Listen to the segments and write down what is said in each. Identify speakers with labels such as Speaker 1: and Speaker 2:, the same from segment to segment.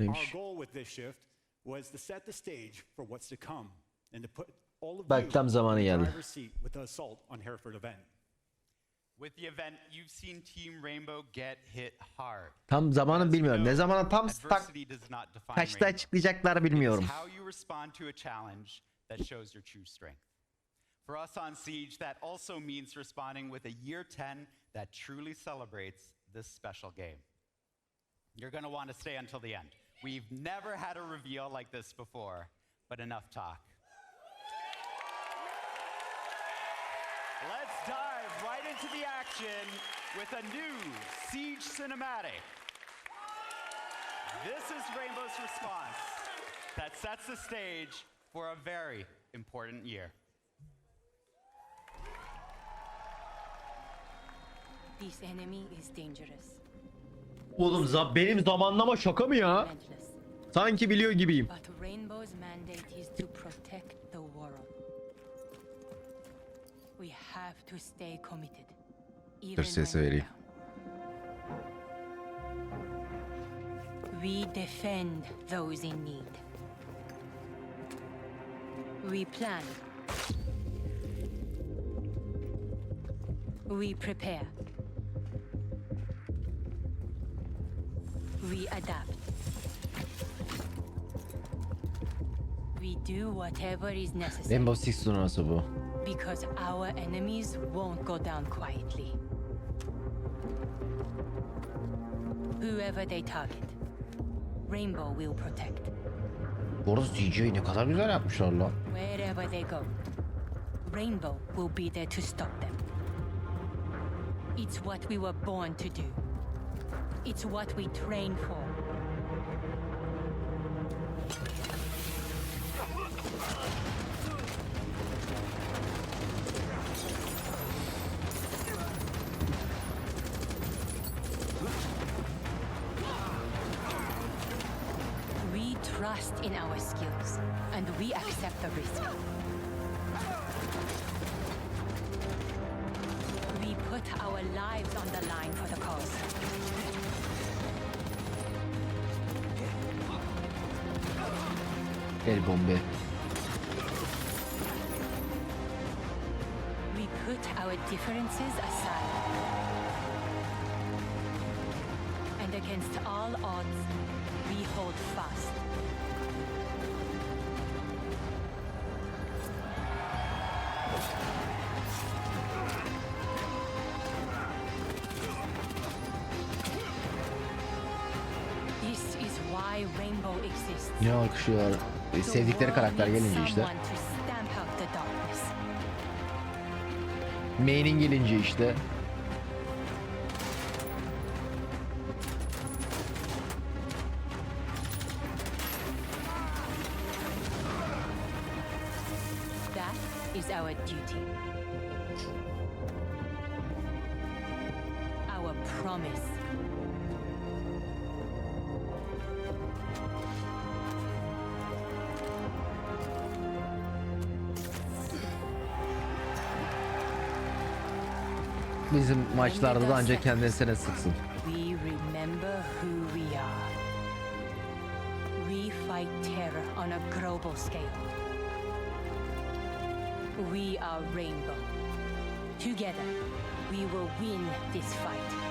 Speaker 1: Neymiş?
Speaker 2: goal with this shift was to set the stage for what's to come and to put all of
Speaker 1: Bak
Speaker 2: you
Speaker 1: tam zamanı
Speaker 2: in the
Speaker 1: geldi.
Speaker 2: driver's seat with the assault on Hereford event.
Speaker 3: With the event, you've seen Team Rainbow get hit hard.
Speaker 1: Tam zamanı bilmiyorum. Ne zamana tam tak
Speaker 3: Adversity does not define
Speaker 1: kaçta
Speaker 3: Rainbow.
Speaker 1: açıklayacaklar bilmiyorum.
Speaker 3: It's how you respond to a challenge that shows your true strength. For us on Siege, that also means responding with a year 10 that truly celebrates this special game. You're going to want to stay until the end. We've never had a reveal like this before, but enough talk. Let's dive right into the action with a new Siege cinematic. This is Rainbow's response that sets the stage for a very important year.
Speaker 4: This enemy is dangerous,
Speaker 1: Oğlum za benim zamanlama şaka mı ya? Sanki biliyor gibiyim.
Speaker 4: Dur
Speaker 1: sesi vereyim.
Speaker 4: We defend those in need. We plan. We prepare. We adapt. We do whatever is necessary
Speaker 1: Rainbow Six turnuvası bu.
Speaker 4: because our enemies won't go down quietly. Whoever they target, Rainbow will protect.
Speaker 1: Bu arada CGI ne kadar güzel yapmışlar lan.
Speaker 4: Wherever they go, Rainbow will be there to stop them. It's what we were born to do. It's what we train for.
Speaker 1: El bombe.
Speaker 4: We put our differences aside. And against all odds, we hold fast. This is why Rainbow exists.
Speaker 1: Ne alkışlıyorlar. E, sevdikleri karakter gelince işte. Main'in gelince işte.
Speaker 4: promise.
Speaker 1: Bizim maçlarda da ancak kendisine sıksın.
Speaker 4: We are rainbow. Together, we will win this fight.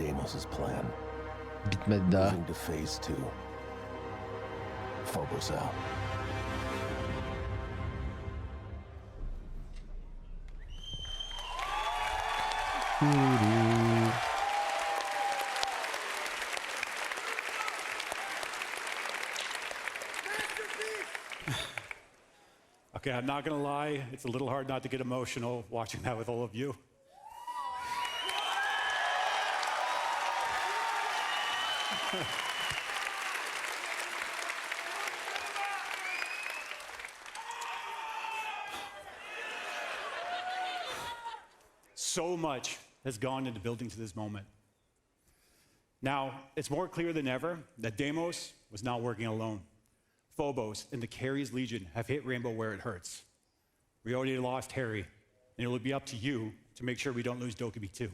Speaker 5: Deimos' plan.
Speaker 1: Bitmedi daha.
Speaker 5: Moving to phase two. Phobos out.
Speaker 2: Okay, I'm not gonna lie, it's a little hard not to get emotional watching that with all of you. So much has gone into building to this moment. Now, it's more clear than ever that Deimos was not working alone. Phobos and the Carries Legion have hit Rainbow where it hurts. We already lost Harry, and it will be up to you to make sure we don't lose Dokkaebi too.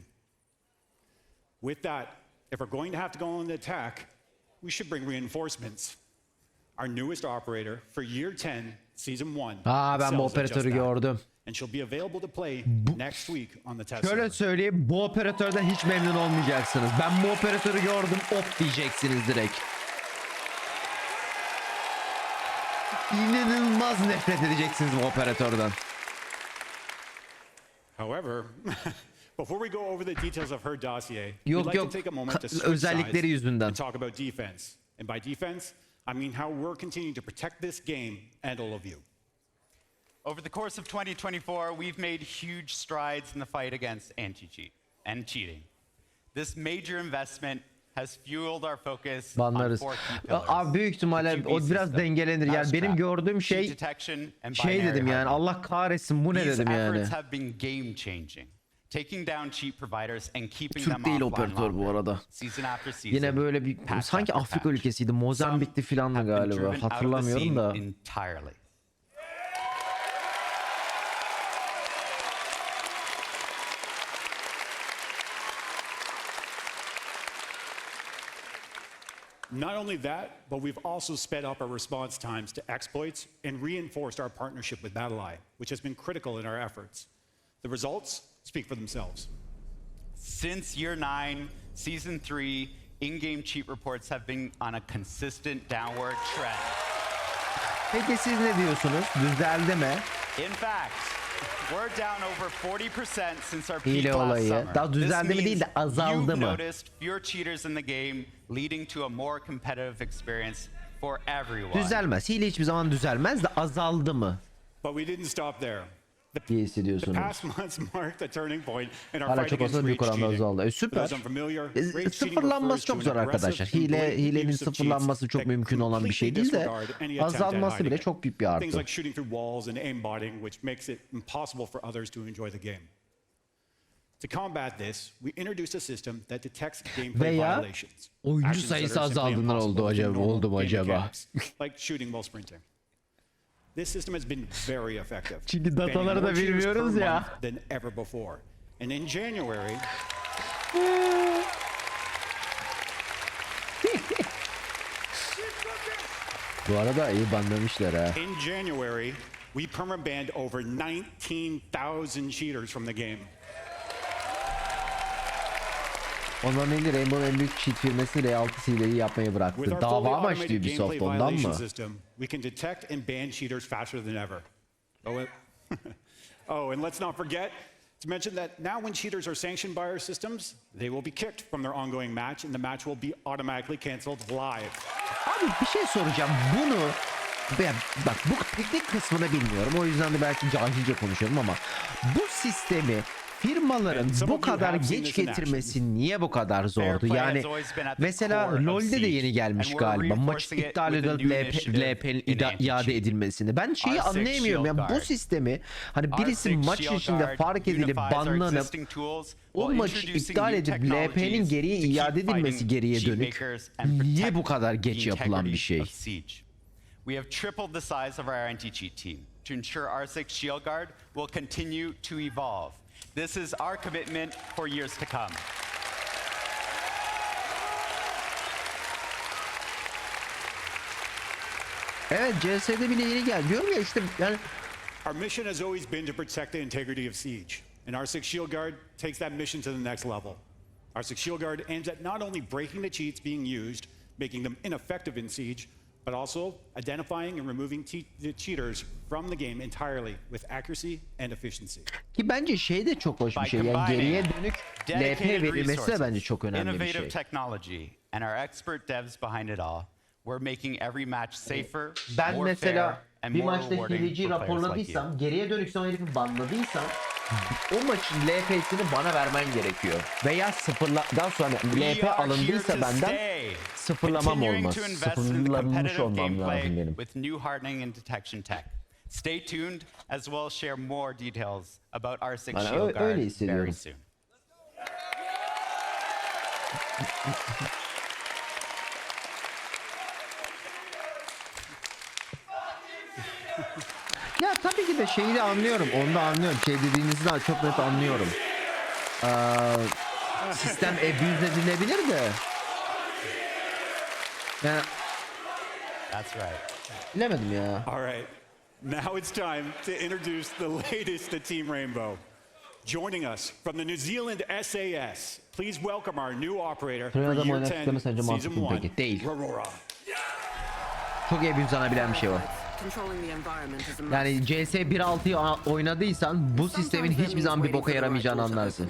Speaker 2: With that, if we're going to have to go on the attack, we should bring reinforcements. Our newest operator for year 10, season 1.
Speaker 1: Aa ben bu operatörü gördüm.
Speaker 2: And she'll be available to play next week on the test
Speaker 1: Şöyle söyleyeyim bu operatörden hiç memnun olmayacaksınız. Ben bu operatörü gördüm op diyeceksiniz direkt. İnanılmaz nefret edeceksiniz bu operatörden.
Speaker 2: However, before we go over the details of her dossier,
Speaker 1: Yok,
Speaker 2: we'd like
Speaker 1: yok.
Speaker 2: to take a moment to
Speaker 1: Ka-
Speaker 2: switch
Speaker 1: özellikleri yüzünden.
Speaker 2: and talk about defense. And by defense, I mean how we're continuing to protect this game and all of you.
Speaker 3: Over the course of 2024, we've made huge strides in the fight against anti cheat and cheating. This major investment has fueled our focus on
Speaker 1: Banlarız.
Speaker 3: four key pillars.
Speaker 1: Abi büyük ihtimalle o biraz dengelenir. Yani benim gördüğüm şey şey dedim yani. Allah kahretsin bu ne
Speaker 3: These
Speaker 1: dedim yani.
Speaker 3: Efforts have been game changing. Taking down cheap providers and keeping
Speaker 1: Türk
Speaker 3: them
Speaker 1: değil
Speaker 3: offline
Speaker 1: operatör bu arada.
Speaker 3: Season after season.
Speaker 1: Yine böyle bir
Speaker 3: patch
Speaker 1: sanki
Speaker 3: after
Speaker 1: Afrika
Speaker 3: patch.
Speaker 1: ülkesiydi. Mozambik'ti filandı
Speaker 3: have been
Speaker 1: galiba.
Speaker 3: driven out of the
Speaker 1: Hatırlamıyorum
Speaker 3: scene
Speaker 1: da.
Speaker 3: Entirely.
Speaker 2: Not only that, but we've also sped up our response times to exploits and reinforced our partnership with BattleEye, which has been critical in our efforts. The results speak for themselves.
Speaker 3: Since year nine, season three, in-game cheat reports have been on a consistent downward trend.
Speaker 1: Peki siz ne diyorsunuz? Düzeldi mi?
Speaker 3: In fact, we're down over 40% since our peak
Speaker 1: Hile
Speaker 3: last
Speaker 1: olayı.
Speaker 3: summer.
Speaker 1: Daha düzeldi mi değil de azaldı
Speaker 3: you've
Speaker 1: mı?
Speaker 3: noticed fewer cheaters in the game, leading to a more competitive experience for everyone.
Speaker 1: Düzelmez. Hile hiçbir zaman düzelmez de azaldı mı?
Speaker 2: But we didn't stop there
Speaker 1: diye hissediyorsunuz. Hala çok olsa büyük oranda azaldı. E, süper. E, sıfırlanması çok zor arkadaşlar. Hile, hilenin sıfırlanması çok mümkün olan bir şey değil de azalması bile çok büyük bir artı. Veya oyuncu sayısı azaldığından oldu acaba oldu mu acaba?
Speaker 2: This system has been very effective.
Speaker 1: Çünkü dataları da bilmiyoruz ya.
Speaker 2: Than ever before. And in January,
Speaker 1: Bu arada iyi banlamışlar ha.
Speaker 2: in January, we permabanned over 19,000 cheaters from the game.
Speaker 1: Ondan önce Rainbow en büyük cheat firması R6 hileyi yapmayı bıraktı. Dava açtı Ubisoft ondan mı?
Speaker 2: we can detect and ban cheaters faster than ever. Oh, oh, and let's not forget to mention that now when cheaters are sanctioned by our systems, they will be kicked from their ongoing match and the match will be automatically canceled live.
Speaker 1: Abi bir şey soracağım. Bunu ben, bak bu teknik kısmını bilmiyorum. O yüzden de belki cahilce konuşuyorum ama bu sistemi firmaların bu kadar geç getirmesi niye bu kadar zordu? Yani mesela LoL'de de yeni gelmiş galiba. maç iptal edilip LP, LP'nin iade edilmesini. Ben şeyi anlayamıyorum yani bu sistemi. Hani birisi maç içinde fark edilip banlanıp o maçı iptal edip LP'nin geriye iade edilmesi geriye dönük niye bu kadar geç yapılan bir şey?
Speaker 3: We have tripled the size of our anti-cheat team. To ensure R6 Shield Guard will continue to evolve. This is our commitment for years to come.
Speaker 1: Evet CS'de bile yeni geldi. Diyorum ya işte yani
Speaker 2: Our mission has always been to protect the integrity of Siege, and R6 Shield Guard takes that mission to the next level. R6 Shield Guard aims at not only breaking the cheats being used, making them ineffective in Siege, but also identifying and removing te- the cheaters from the game entirely with accuracy and efficiency.
Speaker 1: Ki bence şey de çok hoş bir
Speaker 3: By
Speaker 1: şey. Yani
Speaker 3: combining
Speaker 1: geriye dönük LP
Speaker 3: dedicated
Speaker 1: verilmesi de
Speaker 3: resources,
Speaker 1: bence çok önemli bir
Speaker 3: innovative
Speaker 1: şey.
Speaker 3: technology, and our expert devs behind it all, we're making every match safer,
Speaker 1: Ben
Speaker 3: more
Speaker 1: mesela
Speaker 3: fair, and
Speaker 1: bir
Speaker 3: more
Speaker 1: maçta hileci
Speaker 3: players like
Speaker 1: raporladıysam, geriye dönük son herifi banladıysam o maçın LP'sini bana vermen gerekiyor. Veya sıfırladan sonra LP alındıysa
Speaker 3: to
Speaker 1: benden sıfırlamam olmaz. Sıfırlanmış olmam lazım benim.
Speaker 3: with new hardening and detection tech. Stay tuned as we'll share more details about R6
Speaker 1: Bana
Speaker 3: Shield Guard very soon.
Speaker 1: Tabii ki de şeyi de anlıyorum. Onu da anlıyorum. Şey dediğinizi de çok net anlıyorum. Ee, sistem abuse edilebilir de.
Speaker 3: That's right.
Speaker 1: bilemedim ya.
Speaker 2: All right. Now it's time to introduce the latest to Team Rainbow. Joining us from the New Zealand SAS, please welcome our new operator for
Speaker 1: Sırada
Speaker 2: Year
Speaker 1: oynamak
Speaker 2: 10,
Speaker 1: istemez sence
Speaker 2: Season
Speaker 1: mantıklı mı
Speaker 2: 1,
Speaker 1: peki? Değil.
Speaker 2: Aurora.
Speaker 1: Çok abuselenebilen bir şey o. Yani CS 1.6'yı a- oynadıysan bu sistemin hiçbir zaman bir boka yaramayacağını anlarsın.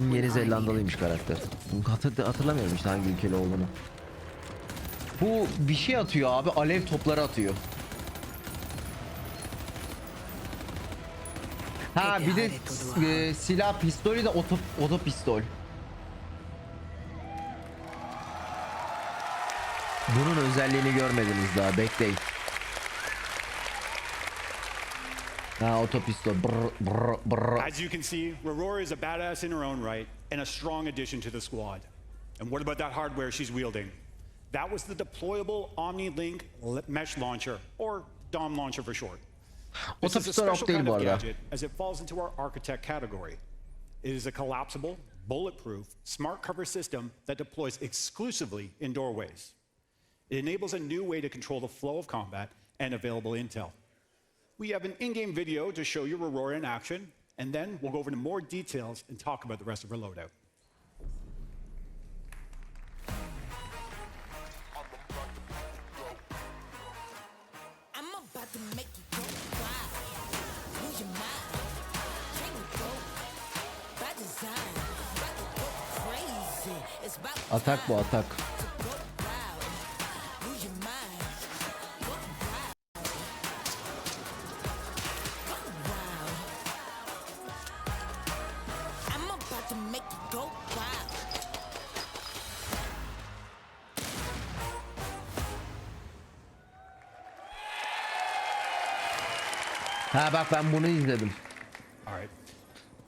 Speaker 1: Yeni. Zelandalıymış karakter. Hatır, hatırlamıyorum işte hangi ülkeli olduğunu. Bu bir şey atıyor abi. Alev topları atıyor. Ha bir de e, silah pistolü de oto, oto pistol. Özelliğini görmediniz daha bekleyin. Ha otopistol. Brr, brr, brr.
Speaker 2: As you can see, Aurora is a badass in her own right and a strong addition to the squad. And what about that hardware she's wielding? That was the deployable OmniLink mesh launcher, or DOM launcher for short. This is a special kind of gadget as it falls into our architect category. It is a collapsible, bulletproof, smart cover system that deploys exclusively in doorways. It enables a new way to control the flow of combat and available intel. We have an in-game video to show you Aurora in action, and then we'll go over to more details and talk about the rest of her loadout.
Speaker 6: I'm about to
Speaker 1: Ha bak ben bunu izledim.
Speaker 2: All right.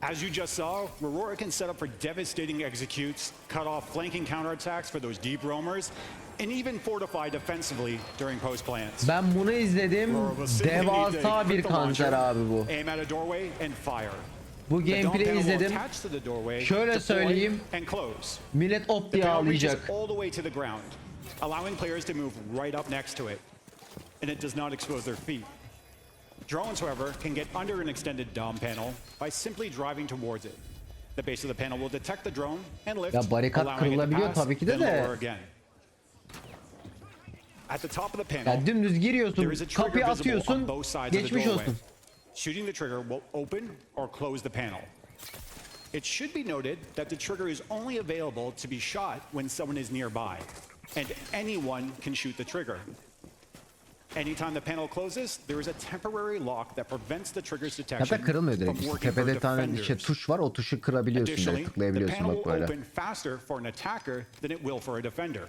Speaker 2: As you just saw, Aurora can set up for devastating executes, cut off flanking counterattacks for those deep roamers, and even fortify defensively during post plans.
Speaker 1: Ben bunu izledim.
Speaker 2: Aurora will simply need to
Speaker 1: Devasa bir kanser abi bu.
Speaker 2: Aim at a doorway and fire.
Speaker 1: Bu gameplay izledim.
Speaker 2: attach to the doorway,
Speaker 1: Şöyle söyleyeyim.
Speaker 2: and close.
Speaker 1: Millet op
Speaker 2: The
Speaker 1: diye ağlayacak.
Speaker 2: all the way to the ground, allowing players to move right up next to it. And it does not expose their feet. Drones, however, can get under an extended DOM panel by simply driving towards it. The base of the panel will detect the drone and lift,
Speaker 1: Ya barikat
Speaker 2: allowing it to
Speaker 1: kırılabiliyor
Speaker 2: pass,
Speaker 1: tabii ki de
Speaker 2: then
Speaker 1: de.
Speaker 2: lower again. At the top of the panel,
Speaker 1: Ya dümdüz
Speaker 2: there is a trigger
Speaker 1: kapıyı
Speaker 2: visible
Speaker 1: atıyorsun,
Speaker 2: on both sides of the
Speaker 1: geçmiş
Speaker 2: doorway.
Speaker 1: olsun.
Speaker 2: Shooting the trigger will open or close the panel. It should be noted that the trigger is only available to be shot when someone is nearby, and anyone can shoot the trigger. Anytime the panel closes, there is a temporary lock that prevents the trigger's detection
Speaker 1: Zaten kırılmıyor direkt
Speaker 2: from
Speaker 1: işte.
Speaker 2: working for
Speaker 1: Tepede tane
Speaker 2: defenders.
Speaker 1: tuş var o tuşu kırabiliyorsun
Speaker 2: Additionally,
Speaker 1: direkt
Speaker 2: the
Speaker 1: tıklayabiliyorsun
Speaker 2: panel
Speaker 1: bak
Speaker 2: will
Speaker 1: böyle.
Speaker 2: open faster for an attacker than it will for a defender.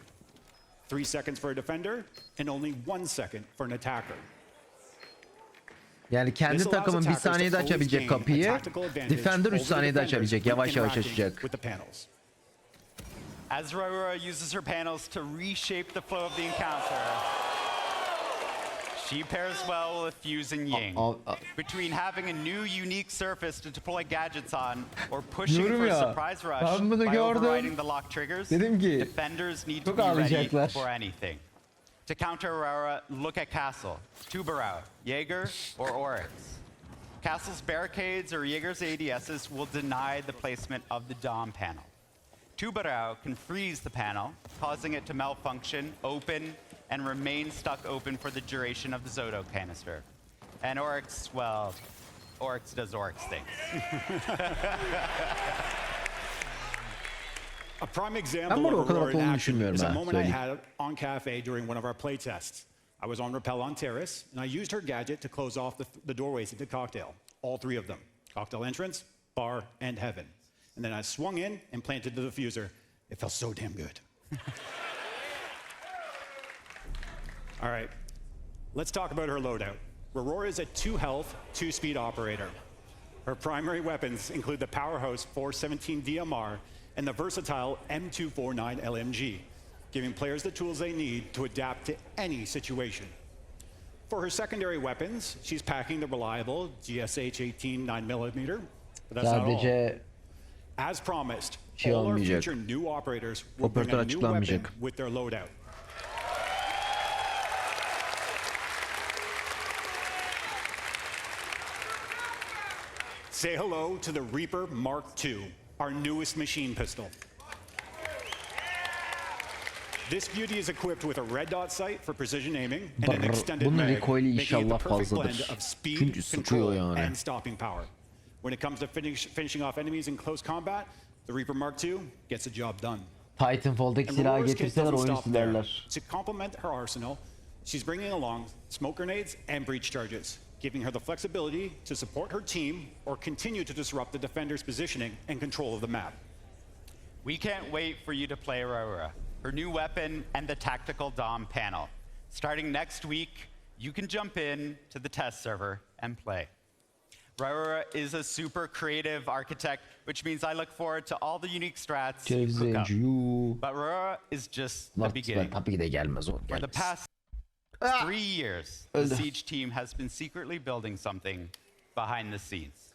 Speaker 2: Three seconds for a defender, and only one second for an attacker.
Speaker 1: Yani kendi
Speaker 2: This allows
Speaker 1: takımın bir
Speaker 2: attackers to
Speaker 1: saniyede açabilecek
Speaker 2: gain a
Speaker 1: kapıyı,
Speaker 2: tactical advantage
Speaker 1: Defender 3
Speaker 2: over the
Speaker 1: saniyede
Speaker 2: defenders
Speaker 1: açabilecek,
Speaker 2: when
Speaker 1: yavaş yavaş
Speaker 2: interacting
Speaker 1: açacak.
Speaker 2: With the panels.
Speaker 3: As Aurora uses her panels to reshape the flow of the encounter, she pairs well with Fuse and Ying.
Speaker 1: Al- al-
Speaker 3: Between having a new unique surface to deploy gadgets on or pushing
Speaker 1: Diyorum
Speaker 3: for a
Speaker 1: ya,
Speaker 3: surprise rush
Speaker 1: ben bunu
Speaker 3: by
Speaker 1: gördüm.
Speaker 3: overriding the lock triggers,
Speaker 1: Dedim ki,
Speaker 3: defenders need to
Speaker 1: çok
Speaker 3: be ready
Speaker 1: ağlayacaklar.
Speaker 3: for anything. To counter Aurora, look at Castle, Tubarão, Jaeger, or Oryx. Castle's barricades or Jaeger's ADSs will deny the placement of the DOM panel. Tubarão can freeze the panel, causing it to malfunction, open, and remain stuck open for the duration of the Zoto canister. And Oryx, well, Oryx does Oryx things.
Speaker 2: A prime example
Speaker 1: burada o
Speaker 2: of
Speaker 1: kadar
Speaker 2: Aurora in
Speaker 1: olduğunu
Speaker 2: action
Speaker 1: düşünmüyorum
Speaker 2: is a
Speaker 1: ha,
Speaker 2: moment I had on cafe during one of our play tests. I was on rappel on terrace, and I used her gadget to close off the, the doorways into cocktail, all three of them cocktail entrance, bar, and heaven. And then I swung in and planted the diffuser. It felt so damn good. all right, let's talk about her loadout. Aurora is a two health, two speed operator. Her primary weapons include the Powerhouse 417 DMR and the versatile M249 LMG, giving players the tools they need to adapt to any situation. For her secondary weapons, she's packing the reliable GSH 18 9mm. But that's not all. As promised,
Speaker 1: şey
Speaker 2: all our future new operators will bring
Speaker 1: Operatör
Speaker 2: a new weapon with their loadout. Say hello to the Reaper Mark II, our newest machine pistol. This beauty is equipped with a red dot sight for precision aiming and an extended
Speaker 1: bunun
Speaker 2: mag,
Speaker 1: recoil'i
Speaker 2: making it the
Speaker 1: inşallah
Speaker 2: perfect blend
Speaker 1: fazladır.
Speaker 2: of speed,
Speaker 1: Çünkü sıkıyor
Speaker 2: control,
Speaker 1: yani.
Speaker 2: and stopping power. When it comes to finish, finishing off enemies in close combat, the Reaper Mark II gets the job done.
Speaker 1: Titanfall'daki silahı getirseler
Speaker 2: stop
Speaker 1: silerler.
Speaker 2: To complement her arsenal, she's bringing along smoke grenades and breach charges, giving her the flexibility to support her team or continue to disrupt the defender's positioning and control of the map.
Speaker 3: We can't wait for you to play Aurora, her new weapon, and the Tactical Dom panel. Starting next week, you can jump in to the test server and play. Aurora is a super creative architect, which means I look forward to all the unique strats you
Speaker 1: Ceviz
Speaker 3: cook up. But Aurora is just the beginning.
Speaker 1: tabii ki de gelmez o.
Speaker 3: For the
Speaker 1: Gelmez.
Speaker 3: Past three years, the uh, Siege team has been secretly building something behind the scenes.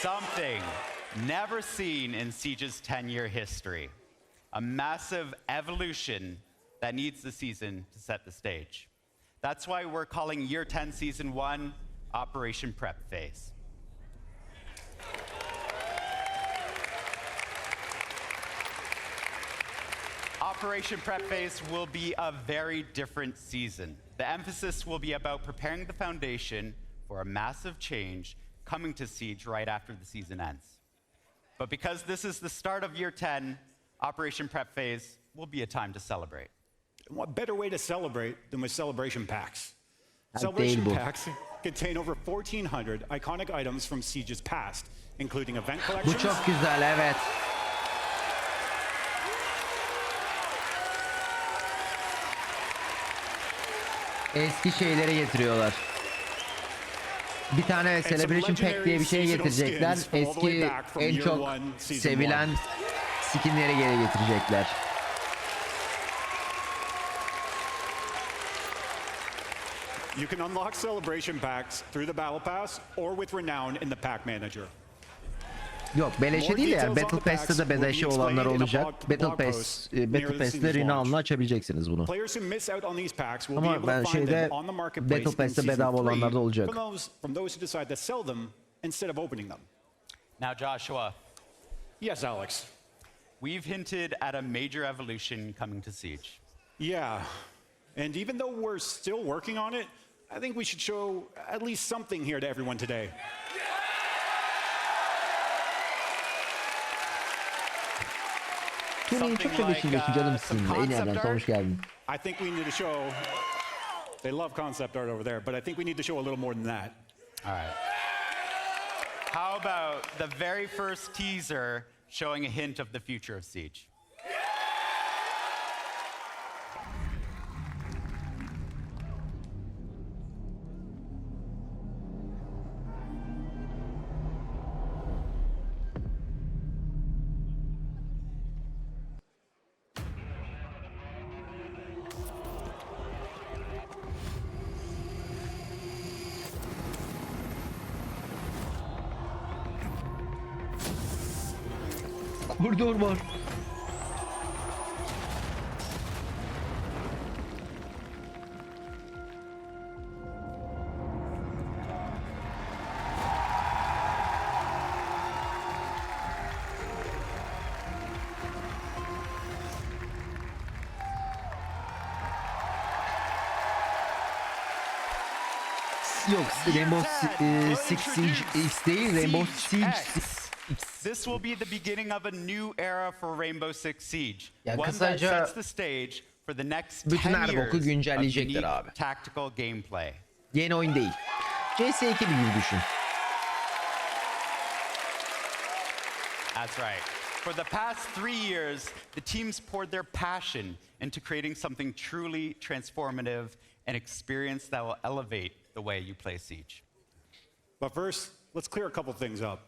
Speaker 3: Something never seen in Siege's 10 year history. A massive evolution that needs the season to set the stage. That's why we're calling Year 10 Season 1 Operation Prep Phase. Operation Prep Phase will be a very different season. The emphasis will be about preparing the foundation for a massive change coming to Siege right after the season ends. But because this is the start of year 10, Operation Prep Phase will be a time to celebrate.
Speaker 2: And what better way to celebrate than with celebration packs?
Speaker 1: Ha,
Speaker 2: Celebration
Speaker 1: değil
Speaker 2: packs contain over 1,400 iconic items from Siege's past, including event
Speaker 1: Bu
Speaker 2: collections,
Speaker 1: çok güzel evet. Eski şeyleri getiriyorlar. Bir tane Celebration Pack diye bir şey getirecekler. Eski en çok sevilen skinleri geri getirecekler.
Speaker 2: You can unlock celebration packs through the Battle Pass or with Renown in the Pack Manager.
Speaker 1: Yok beleşe
Speaker 2: More
Speaker 1: değil yani
Speaker 2: details
Speaker 1: Battle Pass'te de beleşe olanlar
Speaker 2: explained in a
Speaker 1: olacak.
Speaker 2: blog-
Speaker 1: Battle
Speaker 2: blog
Speaker 1: Pass, e, Battle Pass'te Renown'la açabileceksiniz bunu.
Speaker 2: Players who miss out on these packs will be
Speaker 1: Ama ben
Speaker 2: to find
Speaker 1: şeyde
Speaker 2: them on the marketplace
Speaker 1: Battle Pass'te bedava olanlar da olacak.
Speaker 2: From those, from those who decide to sell them instead of opening them.
Speaker 3: Now, Joshua,
Speaker 2: Yes, Alex.
Speaker 3: we've hinted at a major evolution coming to Siege.
Speaker 2: Yeah. And even though we're still working on it, I think we should show at least something here to everyone today.
Speaker 1: Tony'yi çok
Speaker 3: Something like, uh,
Speaker 1: canımsın.
Speaker 3: some
Speaker 1: En yerden hoş geldin.
Speaker 2: I think we need to show. They love concept art over there, but I think we need to show a little more than that.
Speaker 3: All right. How about the very first teaser showing a hint of the future of Siege?
Speaker 1: Koridor var. Yok Rainbow e, Six Siege değil Rainbow Siege.
Speaker 3: This will be the beginning of a new era for Rainbow Six Siege.
Speaker 1: Ya
Speaker 3: one
Speaker 1: kısaca-
Speaker 3: that sets the stage for the next
Speaker 1: Bütün
Speaker 3: 10
Speaker 1: her boku
Speaker 3: years of
Speaker 1: güncelleyecekler
Speaker 3: unique
Speaker 1: abi.
Speaker 3: tactical gameplay.
Speaker 1: Yeni oyun değil. CS2 gibi düşün.
Speaker 3: That's right. For the past three years, the teams poured their passion into creating something truly transformative, an experience that will elevate the way you play Siege.
Speaker 2: But first, let's clear a couple things up.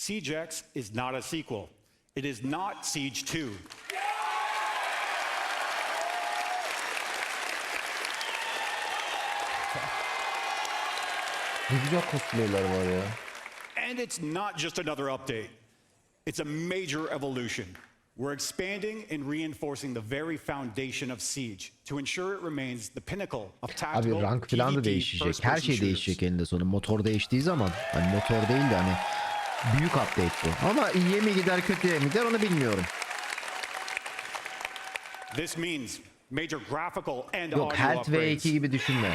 Speaker 2: Siege X is not a sequel. It is not Siege 2.
Speaker 1: Ne güzel cosplayler var ya.
Speaker 2: And it's not just another update, it's a major evolution. We're expanding and reinforcing the very foundation of Siege to ensure it remains the pinnacle of
Speaker 1: Abi
Speaker 2: tactical
Speaker 1: rank falan da
Speaker 2: PvP
Speaker 1: değişecek. Her
Speaker 2: first-person
Speaker 1: şey
Speaker 2: shooters.
Speaker 1: değişecek eninde sonu. Motor değiştiği zaman. Hani motor değil de hani büyük update bu. Ama iyiye mi gider kötüye mi gider onu bilmiyorum.
Speaker 2: This means major graphical and
Speaker 1: Yok Health
Speaker 2: upgrades.
Speaker 1: V2 gibi düşünme.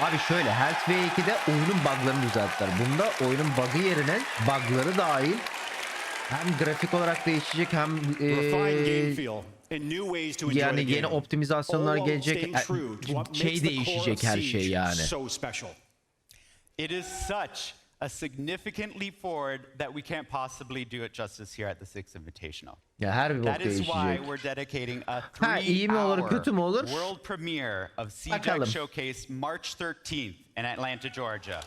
Speaker 1: Abi şöyle Health V2'de oyunun bug'larını düzelttiler. Bunda oyunun bug'ı yerine bug'ları dahil hem grafik olarak değişecek hem
Speaker 2: enjoy
Speaker 1: yani yeni optimizasyonlar gelecek. E, şey değişecek her şey yani.
Speaker 3: It is such a significant leap forward that we can't possibly do it justice here at the Six Invitational.
Speaker 1: Ya her bir bok
Speaker 3: That is why
Speaker 1: değişecek.
Speaker 3: we're dedicating a
Speaker 1: Ha, iyi mi olur,
Speaker 3: three-hour
Speaker 1: kötü mü olur?
Speaker 3: world premiere of
Speaker 1: Bakalım.
Speaker 3: CJAX Showcase March 13th in Atlanta, Georgia.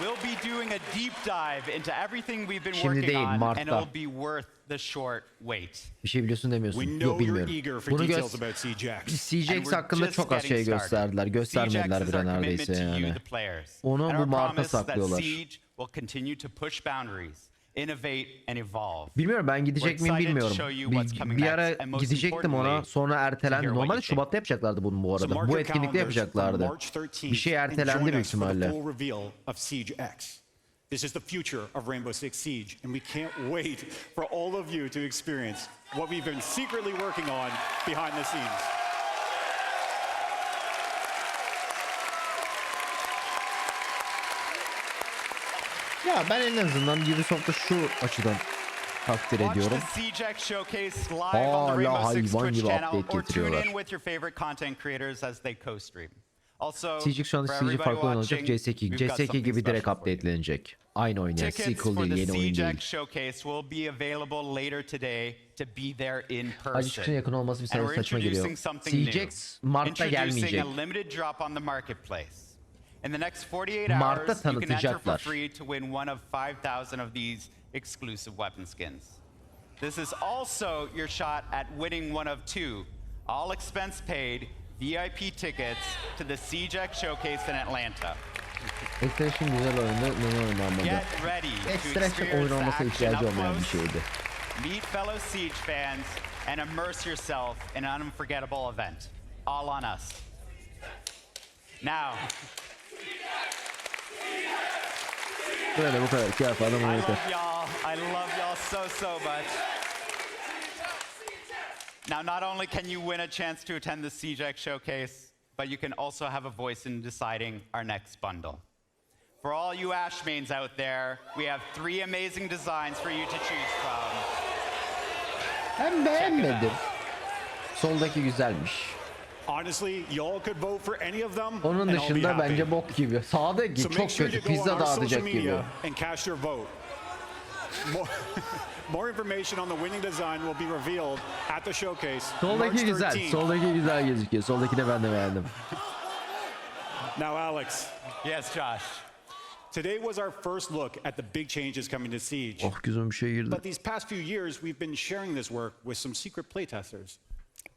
Speaker 3: We'll be doing a deep dive into everything we've been
Speaker 1: Şimdi
Speaker 3: working
Speaker 1: değil,
Speaker 3: on, and it'll be worth the short wait.
Speaker 1: Bir şey biliyorsun demiyorsun.
Speaker 2: We
Speaker 1: Yok
Speaker 2: know you're
Speaker 1: bilmiyorum.
Speaker 2: eager for
Speaker 1: Bunu
Speaker 2: details
Speaker 1: göz
Speaker 2: about
Speaker 1: CJX
Speaker 3: we're
Speaker 1: hakkında
Speaker 3: just
Speaker 1: çok az
Speaker 3: getting
Speaker 1: şey
Speaker 3: started.
Speaker 1: gösterdiler. Göstermediler
Speaker 3: CJX is
Speaker 1: bile
Speaker 3: our commitment
Speaker 1: neredeyse
Speaker 3: to you,
Speaker 1: yani.
Speaker 3: the players.
Speaker 1: Onu
Speaker 3: And
Speaker 1: bu
Speaker 3: our promise that
Speaker 1: saklıyorlar.
Speaker 3: Siege will continue to push boundaries, innovate and evolve.
Speaker 1: Bilmiyorum ben gidecek miyim bilmiyorum. Bir, bir ara gidecektim ona sonra ertelendi. Normalde. Şubat'ta yapacaklardı bunu bu arada. Bu etkinlikte yapacaklardı.
Speaker 2: March 13th
Speaker 1: Bir şey ertelendi büyük ihtimalle.
Speaker 2: This is the future of Rainbow Six Siege, and we can't wait for all of you to experience what we've been secretly working on behind the scenes.
Speaker 1: Ya ben en azından Ubisoft'ta şu açıdan takdir ediyorum. Hala hayvan gibi update getiriyorlar. Sijik şu anda
Speaker 3: CG
Speaker 1: farklı oynanacak CS2. CS2 gibi direkt updatelenecek. Aynı
Speaker 3: oynayan
Speaker 1: sequel değil yeni oyun değil.
Speaker 3: Açıkçası
Speaker 1: yakın olması bir sana saçma geliyor. CJX Mart'ta gelmeyecek.
Speaker 3: In the next 48
Speaker 1: Mart'ta
Speaker 3: hours, you can enter for free to win one of 5,000 of these exclusive weapon skins. This is also your shot at winning one of two, all expense paid VIP tickets to the CJAX Showcase in Atlanta.
Speaker 1: Extraction güzel oyundu. Ne oynanmadı.
Speaker 3: Get ready to
Speaker 1: Extraction
Speaker 3: experience the
Speaker 1: olması ihtiyacı olmayan bir şeydi.
Speaker 3: meet fellow Siege fans, and immerse yourself in an unforgettable event. All on us. Now,
Speaker 1: Böyle bu kadar. Kıyaf adam
Speaker 3: I
Speaker 1: yeter.
Speaker 3: love y'all. I love y'all so, so much. Now, not only can you win a chance to attend the CJAX showcase, but you can also have a voice in deciding our next bundle. For all you Ash mains out there, we have three amazing designs for you to choose from.
Speaker 1: Ben beğenmedim. Soldaki güzelmiş.
Speaker 2: Honestly, y'all could vote for any of them,
Speaker 1: Onun dışında bence bok gibi. Sağdaki
Speaker 2: So make
Speaker 1: çok
Speaker 2: sure
Speaker 1: kötü.
Speaker 2: to go on
Speaker 1: Pizza dağıtacak gibi.
Speaker 2: media and cast your vote. More, information on the winning design will be revealed at the showcase
Speaker 1: Soldaki güzel.
Speaker 2: 13th.
Speaker 1: Soldaki güzel gözüküyor. Soldaki de ben de beğendim.
Speaker 2: Now, Alex,
Speaker 3: Yes, Josh.
Speaker 2: today was our first look at the big changes coming to Siege.
Speaker 1: Oh gözüm bir şey girdi.
Speaker 2: But these past few years, we've been sharing this work with some secret playtesters.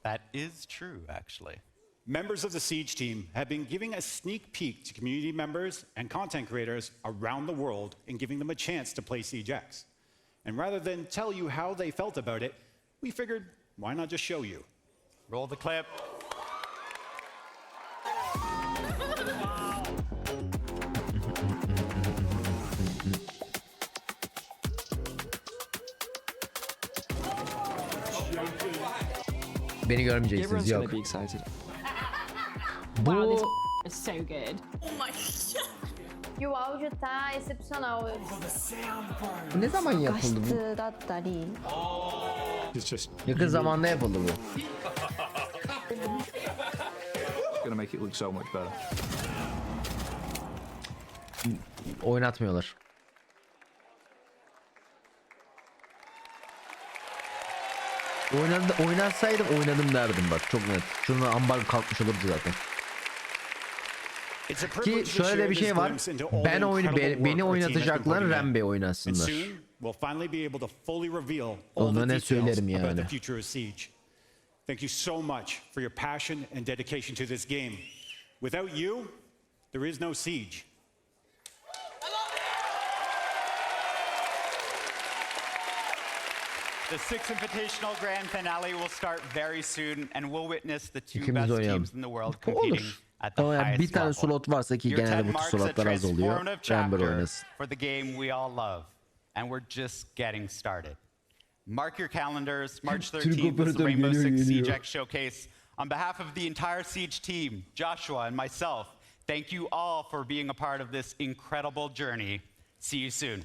Speaker 3: That is true, actually.
Speaker 2: Members of the Siege team have been giving a sneak peek to community members and content creators around the world and giving them a chance to play Siege X. And rather than tell you how they felt about it, we figured, why not just show you?
Speaker 3: Roll the clip.
Speaker 1: Beni görmeyeceksiniz
Speaker 7: Everyone's
Speaker 1: yok.
Speaker 7: gonna be excited.
Speaker 8: Wow, this
Speaker 1: Bu
Speaker 8: is so good.
Speaker 9: E o áudio tá excepcional.
Speaker 1: ne zaman yapıldı bu?
Speaker 9: 画質だったり
Speaker 1: Yakın zamanda yapıldı bu.
Speaker 7: Gonna make it look so much better.
Speaker 1: Oynatmıyorlar. Oynadı, oynansaydım oynadım derdim bak çok net. Şunun ambar kalkmış olurdu zaten. Ki şöyle bir şey var. Ben oyunu be, beni oynatacaklar
Speaker 2: Rembe
Speaker 1: oynasınlar. Ona ne söylerim yani.
Speaker 2: Thank you so much for your passion and dedication to this game. Without you, there is no siege.
Speaker 3: The Six Invitational Grand Finale will start very soon, and we'll witness the two
Speaker 1: İkimiz
Speaker 3: best
Speaker 1: oynayalım.
Speaker 3: teams in the world competing
Speaker 1: olur.
Speaker 3: at the
Speaker 1: Ama yani
Speaker 3: highest
Speaker 1: bir tane
Speaker 3: level.
Speaker 1: slot varsa ki
Speaker 3: Year
Speaker 1: genelde
Speaker 3: 10
Speaker 1: bu tür
Speaker 3: marks a
Speaker 1: slotlar az oluyor.
Speaker 3: transformative
Speaker 1: Ramber
Speaker 3: chapter
Speaker 1: oynasın.
Speaker 3: for the game we all love, and we're just getting started. Mark your calendars. March
Speaker 1: Türk
Speaker 3: 13th is the
Speaker 1: operatör
Speaker 3: Rainbow
Speaker 1: geliyor,
Speaker 3: Six
Speaker 1: geliyor.
Speaker 3: Siege X Showcase. On behalf of the entire Siege team, Joshua and myself, thank you all for being a part of this incredible journey. See you soon.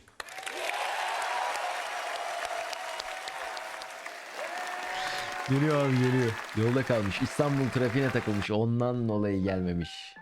Speaker 1: Geliyor abi geliyor. Yolda kalmış. İstanbul trafiğine takılmış. Ondan dolayı gelmemiş.